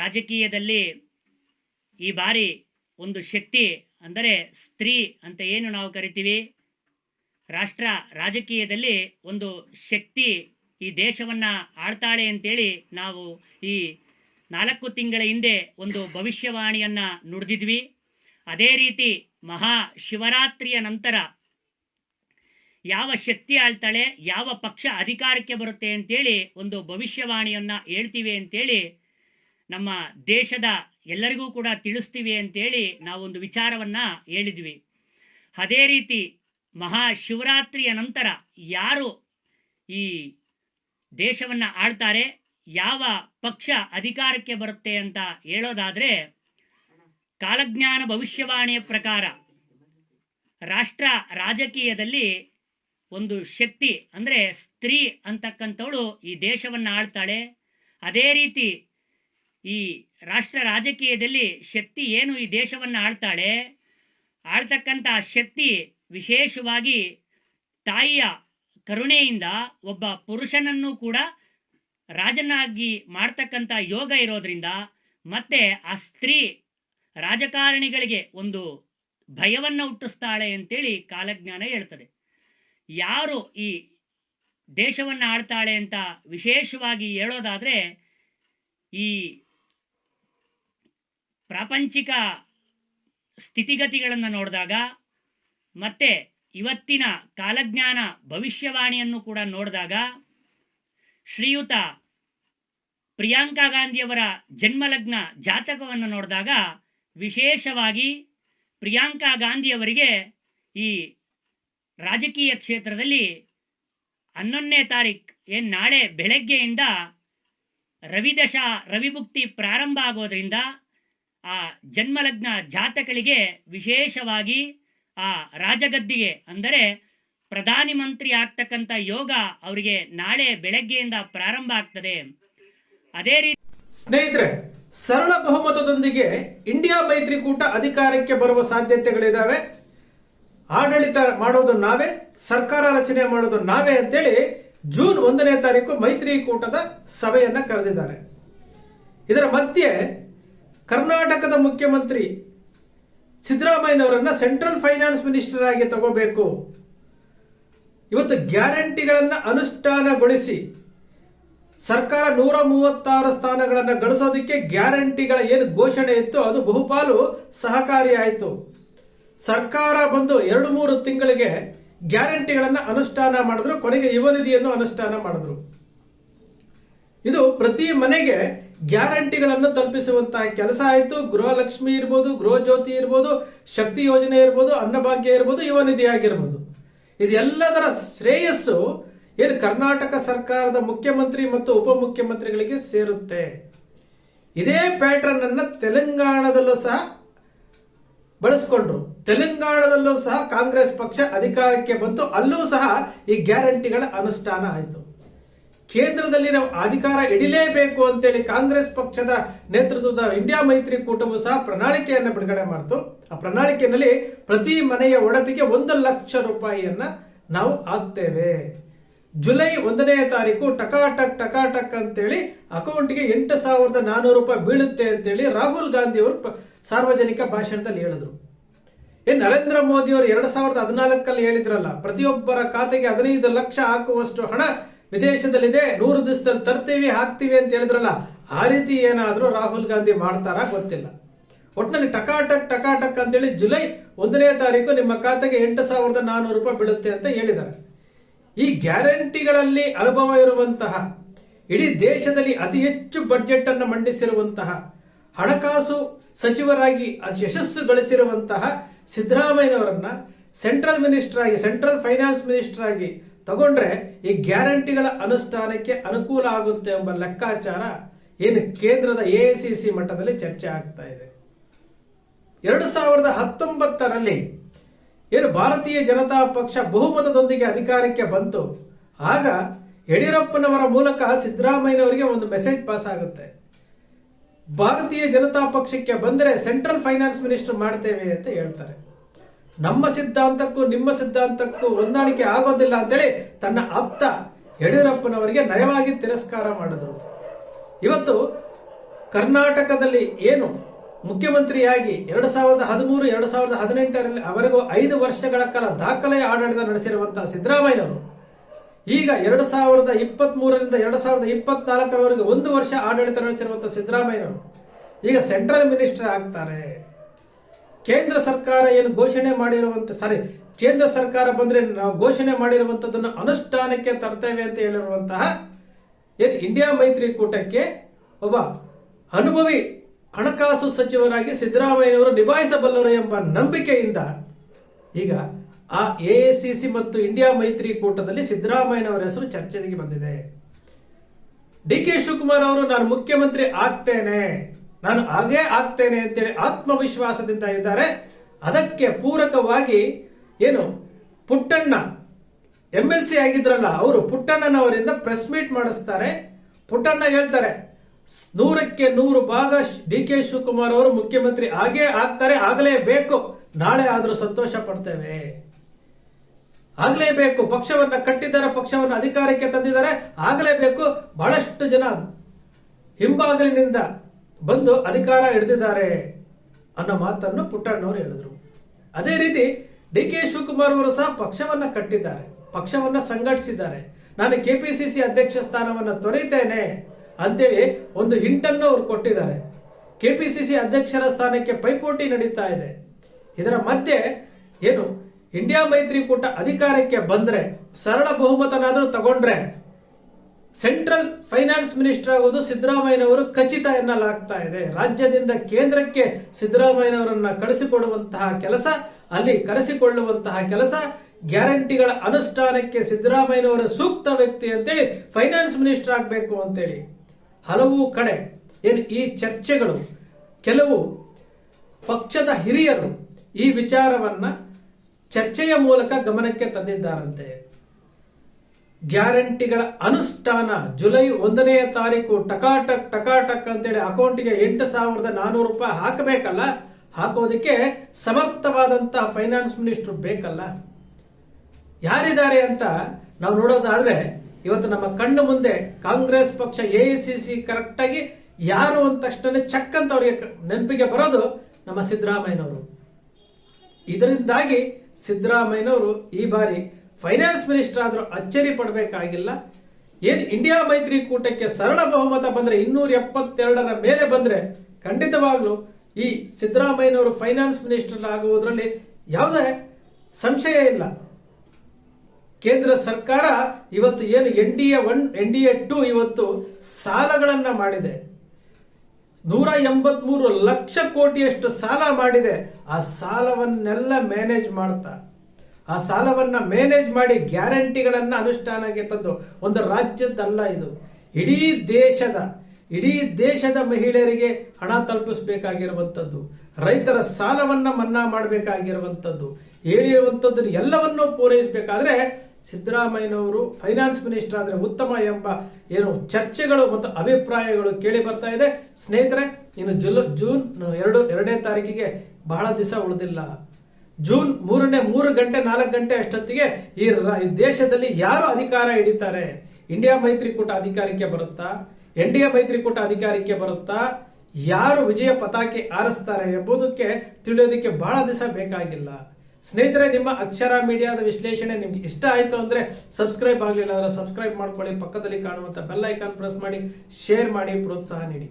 ರಾಜಕೀಯದಲ್ಲಿ ಈ ಬಾರಿ ಒಂದು ಶಕ್ತಿ ಅಂದರೆ ಸ್ತ್ರೀ ಅಂತ ಏನು ನಾವು ಕರಿತೀವಿ? ರಾಷ್ಟ್ರ ರಾಜಕೀಯದಲ್ಲಿ ಒಂದು ಶಕ್ತಿ ಈ ದೇಶವನ್ನ ಆಳ್ತಾಳೆ ಅಂತೇಳಿ ನಾವು ಈ ನಾಲ್ಕು ತಿಂಗಳ ಹಿಂದೆ ಒಂದು ಭವಿಷ್ಯವಾಣಿಯನ್ನ ನುಡಿದಿದ್ವಿ. ಅದೇ ರೀತಿ ಮಹಾ ಶಿವರಾತ್ರಿಯ ನಂತರ ಯಾವ ಶಕ್ತಿ ಆಳ್ತಾಳೆ, ಯಾವ ಪಕ್ಷ ಅಧಿಕಾರಕ್ಕೆ ಬರುತ್ತೆ ಅಂತೇಳಿ ಒಂದು ಭವಿಷ್ಯವಾಣಿಯನ್ನ ಹೇಳ್ತೀವಿ ಅಂತೇಳಿ ನಮ್ಮ ದೇಶದ ಎಲ್ಲರಿಗೂ ಕೂಡ ತಿಳಿಸ್ತೀವಿ ಅಂತೇಳಿ ನಾವೊಂದು ವಿಚಾರವನ್ನ ಹೇಳಿದ್ವಿ. ಅದೇ ರೀತಿ ಮಹಾಶಿವರಾತ್ರಿಯ ನಂತರ ಯಾರು ಈ ದೇಶವನ್ನ ಆಳ್ತಾರೆ, ಯಾವ ಪಕ್ಷ ಅಧಿಕಾರಕ್ಕೆ ಬರುತ್ತೆ ಅಂತ ಹೇಳೋದಾದ್ರೆ ಕಾಲಜ್ಞಾನ ಭವಿಷ್ಯವಾಣಿಯ ಪ್ರಕಾರ ರಾಷ್ಟ್ರ ರಾಜಕೀಯದಲ್ಲಿ ಒಂದು ಶಕ್ತಿ ಅಂದರೆ ಸ್ತ್ರೀ ಅಂತಕ್ಕಂಥವಳು ಈ ದೇಶವನ್ನು ಆಳ್ತಾಳೆ. ಅದೇ ರೀತಿ ಈ ರಾಷ್ಟ್ರ ರಾಜಕೀಯದಲ್ಲಿ ಶಕ್ತಿ ಏನು ಈ ದೇಶವನ್ನು ಆಳ್ತಾಳೆ? ಆಳ್ತಕ್ಕಂಥ ಶಕ್ತಿ ವಿಶೇಷವಾಗಿ ತಾಯಿಯ ಕರುಣೆಯಿಂದ ಒಬ್ಬ ಪುರುಷನನ್ನು ಕೂಡ ರಾಜನಾಗಿ ಮಾಡ್ತಕ್ಕಂಥ ಯೋಗ ಇರೋದ್ರಿಂದ ಮತ್ತೆ ಆ ಸ್ತ್ರೀ ರಾಜಕಾರಣಿಗಳಿಗೆ ಒಂದು ಭಯವನ್ನು ಹುಟ್ಟಿಸ್ತಾಳೆ ಅಂತೇಳಿ ಕಾಲಜ್ಞಾನ ಹೇಳ್ತದೆ. ಯಾರು ಈ ದೇಶವನ್ನು ಆಳ್ತಾಳೆ ಅಂತ ವಿಶೇಷವಾಗಿ ಹೇಳೋದಾದರೆ ಈ ಪ್ರಾಪಂಚಿಕ ಸ್ಥಿತಿಗತಿಗಳನ್ನು ನೋಡಿದಾಗ ಮತ್ತೆ ಇವತ್ತಿನ ಕಾಲಜ್ಞಾನ ಭವಿಷ್ಯವಾಣಿಯನ್ನು ಕೂಡ ನೋಡಿದಾಗ ಶ್ರೀಯುತ ಪ್ರಿಯಾಂಕಾ ಗಾಂಧಿಯವರ ಜನ್ಮಲಗ್ನ ಜಾತಕವನ್ನು ನೋಡಿದಾಗ ವಿಶೇಷವಾಗಿ ಪ್ರಿಯಾಂಕಾ ಗಾಂಧಿಯವರಿಗೆ ಈ ರಾಜಕೀಯ ಕ್ಷೇತ್ರದಲ್ಲಿ ಹನ್ನೊಂದನೇ ತಾರೀಕು ಏನು ನಾಳೆ ಬೆಳಗ್ಗೆಯಿಂದ ರವಿದಶಾ, ರವಿಭುಕ್ತಿ ಪ್ರಾರಂಭ ಆಗೋದ್ರಿಂದ ಆ ಜನ್ಮಲಗ್ನ ಜಾತಕಗಳಿಗೆ ವಿಶೇಷವಾಗಿ ಆ ರಾಜಗದ್ದಿಗೆ ಅಂದರೆ ಪ್ರಧಾನಿ ಮಂತ್ರಿ ಆಗ್ತಕ್ಕಂಥ ಯೋಗ ಅವರಿಗೆ ನಾಳೆ ಬೆಳಗ್ಗೆಯಿಂದ ಪ್ರಾರಂಭ ಆಗ್ತದೆ. ಅದೇ ರೀತಿ ಸ್ನೇಹಿತರೆ, ಸರಳ ಬಹುಮತದೊಂದಿಗೆ ಇಂಡಿಯಾ ಮೈತ್ರಿಕೂಟ ಅಧಿಕಾರಕ್ಕೆ ಬರುವ ಸಾಧ್ಯತೆಗಳಿದ್ದಾವೆ ಆಡಳಿತ ಮಾಡೋದು ನಾವೇ, ಸರ್ಕಾರ ರಚನೆ ಮಾಡೋದು ನಾವೇ ಅಂತೇಳಿ ಜೂನ್ ಒಂದನೇ ತಾರೀಕು ಮೈತ್ರಿಕೂಟದ ಸಭೆಯನ್ನ ಕರೆದಿದ್ದಾರೆ. ಇದರ ಮಧ್ಯೆ ಕರ್ನಾಟಕದ ಮುಖ್ಯಮಂತ್ರಿ ಸಿದ್ದರಾಮಯ್ಯನವರನ್ನ ಸೆಂಟ್ರಲ್ ಫೈನಾನ್ಸ್ ಮಿನಿಸ್ಟರ್ ಆಗಿ ತಗೋಬೇಕು. ಇವತ್ತು ಗ್ಯಾರಂಟಿಗಳನ್ನು ಅನುಷ್ಠಾನಗೊಳಿಸಿ ಸರ್ಕಾರ ನೂರ ಮೂವತ್ತಾರು ಸ್ಥಾನಗಳನ್ನು ಗಳಿಸೋದಕ್ಕೆ ಗ್ಯಾರಂಟಿಗಳ ಏನು ಘೋಷಣೆ ಇತ್ತು ಅದು ಬಹುಪಾಲು ಸಹಕಾರಿಯಾಯಿತು ಸರ್ಕಾರ ಬಂದು ಎರಡು ಮೂರು ತಿಂಗಳಿಗೆ ಗ್ಯಾರಂಟಿಗಳನ್ನು ಅನುಷ್ಠಾನ ಮಾಡಿದ್ರು, ಕೊನೆಗೆ ಯುವ ನಿಧಿಯನ್ನು ಅನುಷ್ಠಾನ ಮಾಡಿದ್ರು. ಇದು ಪ್ರತಿ ಮನೆಗೆ ಗ್ಯಾರಂಟಿಗಳನ್ನು ತಲುಪಿಸುವಂತಹ ಕೆಲಸ ಆಯಿತು. ಗೃಹಲಕ್ಷ್ಮಿ ಇರ್ಬೋದು, ಗೃಹ ಜ್ಯೋತಿ ಇರ್ಬೋದು, ಶಕ್ತಿ ಯೋಜನೆ ಇರ್ಬೋದು, ಅನ್ನಭಾಗ್ಯ ಇರ್ಬೋದು, ಯುವ ನಿಧಿ ಆಗಿರ್ಬೋದು. ಇದೆಲ್ಲದರ ಶ್ರೇಯಸ್ಸು ಏನು ಕರ್ನಾಟಕ ಸರ್ಕಾರದ ಮುಖ್ಯಮಂತ್ರಿ ಮತ್ತು ಉಪಮುಖ್ಯಮಂತ್ರಿಗಳಿಗೆ ಸೇರುತ್ತೆ. ಇದೇ ಪ್ಯಾಟರ್ನ್ ಅನ್ನು ತೆಲಂಗಾಣದಲ್ಲೂ ಸಹ ಬಳಸ್ಕೊಂಡ್ರು. ತೆಲಂಗಾಣದಲ್ಲೂ ಸಹ ಕಾಂಗ್ರೆಸ್ ಪಕ್ಷ ಅಧಿಕಾರಕ್ಕೆ ಬಂತು. ಅಲ್ಲೂ ಸಹ ಈ ಗ್ಯಾರಂಟಿಗಳ ಅನುಷ್ಠಾನ ಆಯಿತು. ಕೇಂದ್ರದಲ್ಲಿ ನಾವು ಅಧಿಕಾರ ಹಿಡಿಲೇಬೇಕು ಅಂತೇಳಿ ಕಾಂಗ್ರೆಸ್ ಪಕ್ಷದ ನೇತೃತ್ವದ ಇಂಡಿಯಾ ಮೈತ್ರಿಕೂಟವು ಸಹ ಪ್ರಣಾಳಿಕೆಯನ್ನು ಬಿಡುಗಡೆ ಮಾಡಿತು. ಆ ಪ್ರಣಾಳಿಕೆಯಲ್ಲಿ ಪ್ರತಿ ಮನೆಯ ಒಡತಿಗೆ ಒಂದು ಲಕ್ಷ ರೂಪಾಯಿಯನ್ನ ನಾವು ಹಾಕ್ತೇವೆ. ಜುಲೈ ಒಂದನೇ ತಾರೀಕು ಟಕಾಟಕ್ ಟಕಾಟಕ್ ಅಂತೇಳಿ ಅಕೌಂಟ್ಗೆ ಎಂಟು ಸಾವಿರದ ನಾನೂರು ರೂಪಾಯಿ ಬೀಳುತ್ತೆ ಅಂತೇಳಿ ರಾಹುಲ್ ಗಾಂಧಿ ಅವರು ಸಾರ್ವಜನಿಕ ಭಾಷಣದಲ್ಲಿ ಹೇಳಿದ್ರು. ಏ ನರೇಂದ್ರ ಮೋದಿ ಅವರು ಎರಡ್ ಸಾವಿರದ ಹದಿನಾಲ್ಕಲ್ಲಿ ಹೇಳಿದ್ರಲ್ಲ, ಪ್ರತಿಯೊಬ್ಬರ ಖಾತೆಗೆ ಹದಿನೈದು ಲಕ್ಷ ಹಾಕುವಷ್ಟು ಹಣ ವಿದೇಶದಲ್ಲಿದೆ, ನೂರು ದಿವಸದಲ್ಲಿ ತರ್ತೀವಿ, ಹಾಕ್ತೀವಿ ಅಂತ ಹೇಳಿದ್ರಲ್ಲ, ಆ ರೀತಿ ಏನಾದರೂ ರಾಹುಲ್ ಗಾಂಧಿ ಮಾಡ್ತಾರಾ ಗೊತ್ತಿಲ್ಲ. ಒಟ್ಟಿನಲ್ಲಿ ಟಕಾಟಕ್ ಟಕಾಟಕ್ ಅಂತೇಳಿ ಜುಲೈ ಒಂದನೇ ತಾರೀಕು ನಿಮ್ಮ ಖಾತೆಗೆ ಎಂಟು ಸಾವಿರದ ನಾನೂರು ರೂಪಾಯಿ ಬೀಳುತ್ತೆ ಅಂತ ಹೇಳಿದ್ದಾರೆ. ಈ ಗ್ಯಾರಂಟಿಗಳಲ್ಲಿ ಅನುಭವ ಇರುವಂತಹ, ಇಡೀ ದೇಶದಲ್ಲಿ ಅತಿ ಹೆಚ್ಚು ಬಡ್ಜೆಟ್ ಅನ್ನು ಮಂಡಿಸಿರುವಂತಹ, ಹಣಕಾಸು ಸಚಿವರಾಗಿ ಯಶಸ್ಸು ಗಳಿಸಿರುವಂತಹ ಸಿದ್ದರಾಮಯ್ಯನವರನ್ನ ಸೆಂಟ್ರಲ್ ಮಿನಿಸ್ಟರ್ ಆಗಿ ಸೆಂಟ್ರಲ್ ಫೈನಾನ್ಸ್ ಮಿನಿಸ್ಟರ್ ಆಗಿ ತಗೊಂಡ್ರೆ ಈ ಗ್ಯಾರಂಟಿಗಳ ಅನುಷ್ಠಾನಕ್ಕೆ ಅನುಕೂಲ ಆಗುತ್ತೆ ಎಂಬ ಲೆಕ್ಕಾಚಾರ ಏನು ಕೇಂದ್ರದ ಎಐಸಿಸಿ ಮಟ್ಟದಲ್ಲಿ ಚರ್ಚೆ ಆಗ್ತಾ ಇದೆ. ಎರಡು ಸಾವಿರದ ಹತ್ತೊಂಬತ್ತರಲ್ಲಿ ಏನು ಭಾರತೀಯ ಜನತಾ ಪಕ್ಷ ಬಹುಮತದೊಂದಿಗೆ ಅಧಿಕಾರಕ್ಕೆ ಬಂತು. ಆಗ ಯಡಿಯೂರಪ್ಪನವರ ಮೂಲಕ ಸಿದ್ದರಾಮಯ್ಯನವರಿಗೆ ಒಂದು ಮೆಸೇಜ್ ಪಾಸ್ ಆಗುತ್ತೆ. ಭಾರತೀಯ ಜನತಾ ಪಕ್ಷಕ್ಕೆ ಬಂದರೆ ಸೆಂಟ್ರಲ್ ಫೈನಾನ್ಸ್ ಮಿನಿಸ್ಟರ್ ಮಾಡ್ತೇವೆ ಅಂತ ಹೇಳ್ತಾರೆ. ನಮ್ಮ ಸಿದ್ಧಾಂತಕ್ಕೂ, ನಿಮ್ಮ ಸಿದ್ಧಾಂತಕ್ಕೂ ಹೊಂದಾಣಿಕೆ ಆಗೋದಿಲ್ಲ ಅಂತೇಳಿ ತನ್ನ ಆಪ್ತ ಯಡಿಯೂರಪ್ಪನವರಿಗೆ ನಯವಾಗಿ ತಿರಸ್ಕಾರ ಮಾಡಿದರು. ಇವತ್ತು ಕರ್ನಾಟಕದಲ್ಲಿ ಏನು ಮುಖ್ಯಮಂತ್ರಿಯಾಗಿ ಎರಡು ಸಾವಿರದ ಹದಿಮೂರು, ಎರಡು ಸಾವಿರದ ಹದಿನೆಂಟರಲ್ಲಿ ಅವರಿಗೂ ಐದು ವರ್ಷಗಳ ಕಾಲ ದಾಖಲೆ ಆಡಳಿತ ನಡೆಸಿರುವಂತಹ ಸಿದ್ದರಾಮಯ್ಯನವರು, ಈಗ ಎರಡು ಸಾವಿರದ ಇಪ್ಪತ್ತ್ ಮೂರರಿಂದ ಎರಡು ಸಾವಿರದ ಇಪ್ಪತ್ನಾಲ್ಕರವರೆಗೆ ಒಂದು ವರ್ಷ ಆಡಳಿತ ನಡೆಸಿರುವಂತಹ ಸಿದ್ದರಾಮಯ್ಯನವರು, ಈಗ ಸೆಂಟ್ರಲ್ ಮಿನಿಸ್ಟರ್ ಆಗ್ತಾರೆ. ಕೇಂದ್ರ ಸರ್ಕಾರ ಏನು ಘೋಷಣೆ ಮಾಡಿರುವಂತ ಸಾರಿ ಕೇಂದ್ರ ಸರ್ಕಾರ ಬಂದ್ರೆ ನಾವು ಘೋಷಣೆ ಮಾಡಿರುವಂತದನ್ನು ಅನುಷ್ಠಾನಕ್ಕೆ ತರ್ತೇವೆ ಅಂತ ಹೇಳಿರುವಂತಹ ಏನು ಇಂಡಿಯಾ ಮೈತ್ರಿಕೂಟಕ್ಕೆ ಒಬ್ಬ ಅನುಭವಿ ಹಣಕಾಸು ಸಚಿವರಾಗಿ ಸಿದ್ದರಾಮಯ್ಯನವರು ನಿಭಾಯಿಸಬಲ್ಲರು ಎಂಬ ನಂಬಿಕೆಯಿಂದ ಈಗ ಆ ಎಐಸಿಸಿ ಮತ್ತು ಇಂಡಿಯಾ ಮೈತ್ರಿಕೂಟದಲ್ಲಿ ಸಿದ್ದರಾಮಯ್ಯನವರ ಹೆಸರು ಚರ್ಚೆಗೆ ಬಂದಿದೆ. ಡಿ ಕೆ ಶಿವಕುಮಾರ್ ಅವರು, ನಾನು ಮುಖ್ಯಮಂತ್ರಿ ಆಗ್ತೇನೆ. ನಾನು ಹಾಗೇ ಆಗ್ತೇನೆ ಅಂತೇಳಿ ಆತ್ಮವಿಶ್ವಾಸದಿಂದ ಇದ್ದಾರೆ. ಅದಕ್ಕೆ ಪೂರಕವಾಗಿ ಏನು, ಪುಟ್ಟಣ್ಣ ಎಂ ಎಲ್ ಸಿ ಆಗಿದ್ರಲ್ಲ, ಅವರು ಪುಟ್ಟಣ್ಣನವರಿಂದ ಪ್ರೆಸ್ ಮೀಟ್ ಮಾಡಿಸ್ತಾರೆ. ಪುಟ್ಟಣ್ಣ ಹೇಳ್ತಾರೆ, ನೂರಕ್ಕೆ ನೂರು ಭಾಗ ಡಿ ಕೆ ಶಿವಕುಮಾರ್ ಅವರು ಮುಖ್ಯಮಂತ್ರಿ ಆಗೇ ಆಗ್ತಾರೆ, ಆಗಲೇಬೇಕು. ನಾಳೆ ಆದರೂ ಸಂತೋಷ ಪಡ್ತೇವೆ. ಆಗ್ಲೇಬೇಕು, ಪಕ್ಷವನ್ನ ಕಟ್ಟಿದ್ದಾರೆ, ಪಕ್ಷವನ್ನು ಅಧಿಕಾರಕ್ಕೆ ತಂದಿದ್ದಾರೆ, ಆಗಲೇಬೇಕು. ಬಹಳಷ್ಟು ಜನ ಹಿಂಬಾಗಿಲಿನಿಂದ ಬಂದು ಅಧಿಕಾರ ಹಿಡಿದಿದ್ದಾರೆ ಅನ್ನೋ ಮಾತನ್ನು ಪುಟ್ಟಣ್ಣವರು ಹೇಳಿದ್ರು. ಅದೇ ರೀತಿ ಡಿ ಕೆ ಶಿವಕುಮಾರ್ ಅವರು ಸಹ ಪಕ್ಷವನ್ನ ಕಟ್ಟಿದ್ದಾರೆ, ಪಕ್ಷವನ್ನ ಸಂಘಟಿಸಿದ್ದಾರೆ. ನಾನು ಕೆಪಿಸಿಸಿ ಅಧ್ಯಕ್ಷ ಸ್ಥಾನವನ್ನ ತೊರೆಯುತ್ತೇನೆ ಅಂತೇಳಿ ಒಂದು ಹಿಂಟನ್ನು ಅವರು ಕೊಟ್ಟಿದ್ದಾರೆ. ಕೆಪಿಸಿಸಿ ಅಧ್ಯಕ್ಷರ ಸ್ಥಾನಕ್ಕೆ ಪೈಪೋಟಿ ನಡೀತಾ ಇದೆ. ಇದರ ಮಧ್ಯೆ ಏನು, ಇಂಡಿಯಾ ಮೈತ್ರಿಕೂಟ ಅಧಿಕಾರಕ್ಕೆ ಬಂದ್ರೆ, ಸರಳ ಬಹುಮತನಾದರೂ ತಗೊಂಡ್ರೆ ಸೆಂಟ್ರಲ್ ಫೈನಾನ್ಸ್ ಮಿನಿಸ್ಟರ್ ಆಗುವುದು ಸಿದ್ದರಾಮಯ್ಯನವರು ಖಚಿತ ಎನ್ನಲಾಗ್ತಾ ಇದೆ. ರಾಜ್ಯದಿಂದ ಕೇಂದ್ರಕ್ಕೆ ಸಿದ್ದರಾಮಯ್ಯನವರನ್ನ ಕಳಿಸಿಕೊಡುವಂತಹ ಕೆಲಸ, ಅಲ್ಲಿ ಕರೆಸಿಕೊಳ್ಳುವಂತಹ ಕೆಲಸ, ಗ್ಯಾರಂಟಿಗಳ ಅನುಷ್ಠಾನಕ್ಕೆ ಸಿದ್ದರಾಮಯ್ಯನವರ ಸೂಕ್ತ ವ್ಯಕ್ತಿ ಅಂತೇಳಿ ಫೈನಾನ್ಸ್ ಮಿನಿಸ್ಟರ್ ಆಗಬೇಕು ಅಂತೇಳಿ. ಹಲವು ಕಡೆ, ಏನು ಈ ಚರ್ಚೆಗಳು, ಕೆಲವು ಪಕ್ಷದ ಹಿರಿಯರು ಈ ವಿಚಾರವನ್ನ ಚರ್ಚೆಯ ಮೂಲಕ ಗಮನಕ್ಕೆ ತಂದಿದ್ದಾರಂತೆ. ಗ್ಯಾರಂಟಿಗಳ ಅನುಷ್ಠಾನ ಜುಲೈ ಒಂದನೆಯ ತಾರೀಕು ಟಕಾಟಕ್ ಟಕಾಟಕ್ ಅಂತೇಳಿ ಅಕೌಂಟಿಗೆ ಎಂಟು ಸಾವಿರದ ನಾನೂರು ರೂಪಾಯಿ ಹಾಕಬೇಕಲ್ಲ? ಹಾಕೋದಕ್ಕೆ ಸಮರ್ಥವಾದಂತಹ ಫೈನಾನ್ಸ್ ಮಿನಿಸ್ಟರ್ ಬೇಕಲ್ಲ? ಯಾರಿದ್ದಾರೆ ಅಂತ ನಾವು ನೋಡೋದಾದ್ರೆ ಇವತ್ತು ನಮ್ಮ ಕಣ್ಣು ಮುಂದೆ ಕಾಂಗ್ರೆಸ್ ಪಕ್ಷ, ಎ ಸಿ ಸಿ ಕರೆಕ್ಟಾಗಿ ಯಾರು ಅಂದ ತಕ್ಷಣ ಚಕ್ ಅಂತ ಅವರಿಗೆ ನೆನಪಿಗೆ ಬರೋದು ನಮ್ಮ ಸಿದ್ದರಾಮಯ್ಯನವರು. ಇದರಿಂದಾಗಿ ಸಿದ್ದರಾಮಯ್ಯನವರು ಈ ಬಾರಿ ಫೈನಾನ್ಸ್ ಮಿನಿಸ್ಟರ್ ಆದರೂ ಅಚ್ಚರಿ ಪಡಬೇಕಾಗಿಲ್ಲ. ಏನು ಇಂಡಿಯಾ ಮೈತ್ರಿಕೂಟಕ್ಕೆ ಸರಳ ಬಹುಮತ ಬಂದರೆ ಇನ್ನೂರ ಎಪ್ಪತ್ತೆರಡರ ಮೇಲೆ ಬಂದರೆ ಖಂಡಿತವಾಗಲೂ ಈ ಸಿದ್ದರಾಮಯ್ಯನವರು ಫೈನಾನ್ಸ್ ಮಿನಿಸ್ಟರ್ ಆಗುವುದರಲ್ಲಿ ಯಾವುದೇ ಸಂಶಯ ಇಲ್ಲ. ಕೇಂದ್ರ ಸರ್ಕಾರ ಇವತ್ತು ಏನು N D A one, N D A two ಇವತ್ತು ಸಾಲಗಳನ್ನು ಮಾಡಿದೆ. ನೂರ ಎಂಬತ್ಮೂರು ಲಕ್ಷ ಕೋಟಿಯಷ್ಟು ಸಾಲ ಮಾಡಿದೆ. ಆ ಸಾಲವನ್ನೆಲ್ಲ ಮ್ಯಾನೇಜ್ ಮಾಡ್ತಾ ಆ ಸಾಲವನ್ನು ಮ್ಯಾನೇಜ್ ಮಾಡಿ ಗ್ಯಾರಂಟಿಗಳನ್ನು ಅನುಷ್ಠಾನಕ್ಕೆ ತಂದು ಒಂದು ರಾಜ್ಯದ್ದಲ್ಲ ಇದು. ಇಡೀ ದೇಶದ ಇಡೀ ದೇಶದ ಮಹಿಳೆಯರಿಗೆ ಹಣ ತಲುಪಿಸಬೇಕಾಗಿರುವಂಥದ್ದು, ರೈತರ ಸಾಲವನ್ನ ಮನ್ನಾ ಮಾಡಬೇಕಾಗಿರುವಂಥದ್ದು ಹೇಳಿರುವಂಥದ್ದು ಎಲ್ಲವನ್ನೂ ಪೂರೈಸಬೇಕಾದ್ರೆ ಸಿದ್ದರಾಮಯ್ಯನವರು ಫೈನಾನ್ಸ್ ಮಿನಿಸ್ಟರ್ ಆದರೆ ಉತ್ತಮ ಎಂಬ ಏನು ಚರ್ಚೆಗಳು ಮತ್ತು ಅಭಿಪ್ರಾಯಗಳು ಕೇಳಿ ಬರ್ತಾ ಇದೆ. ಸ್ನೇಹಿತರೆ, ಇನ್ನು ಜುಲ್, ಜೂನ್, ಎರಡು, ಎರಡನೇ ತಾರೀಕಿಗೆ ಬಹಳ ದಿವಸ ಉಳಿದಿಲ್ಲ. ಜೂನ್ ಮೂರನೇ ಮೂರು ಗಂಟೆ ನಾಲ್ಕು ಗಂಟೆ ಅಷ್ಟೊತ್ತಿಗೆ ಈ ದೇಶದಲ್ಲಿ ಯಾರು ಅಧಿಕಾರ ಹಿಡಿತಾರೆ? ಇಂಡಿಯಾ ಮೈತ್ರಿಕೂಟ ಅಧಿಕಾರಕ್ಕೆ ಬರುತ್ತಾ? ಎನ್ ಡಿ ಎ ಮೈತ್ರಿಕೂಟ ಅಧಿಕಾರಕ್ಕೆ ಬರುತ್ತಾ? ಯಾರು ವಿಜಯ ಪತಾಕೆ ಆರಿಸ್ತಾರೆ ಎಂಬುದಕ್ಕೆ ತಿಳಿಯೋದಕ್ಕೆ ಬಹಳ ದಿವಸ ಬೇಕಾಗಿಲ್ಲ. ಸ್ನೇಹಿತರೆ, ನಿಮ್ಮ ಅಕ್ಷರ ಮೀಡಿಯಾದ ವಿಶ್ಲೇಷಣೆ ನಿಮ್ಗೆ ಇಷ್ಟ ಆಯಿತು ಅಂದ್ರೆ ಸಬ್ಸ್ಕ್ರೈಬ್ ಆಗಲಿಲ್ಲ ಅಂದ್ರೆ ಸಬ್ಸ್ಕ್ರೈಬ್ ಮಾಡ್ಕೊಳ್ಳಿ. ಪಕ್ಕದಲ್ಲಿ ಕಾಣುವಂತ ಬೆಲ್ ಐಕಾನ್ ಪ್ರೆಸ್ ಮಾಡಿ, ಶೇರ್ ಮಾಡಿ, ಪ್ರೋತ್ಸಾಹ ನೀಡಿ.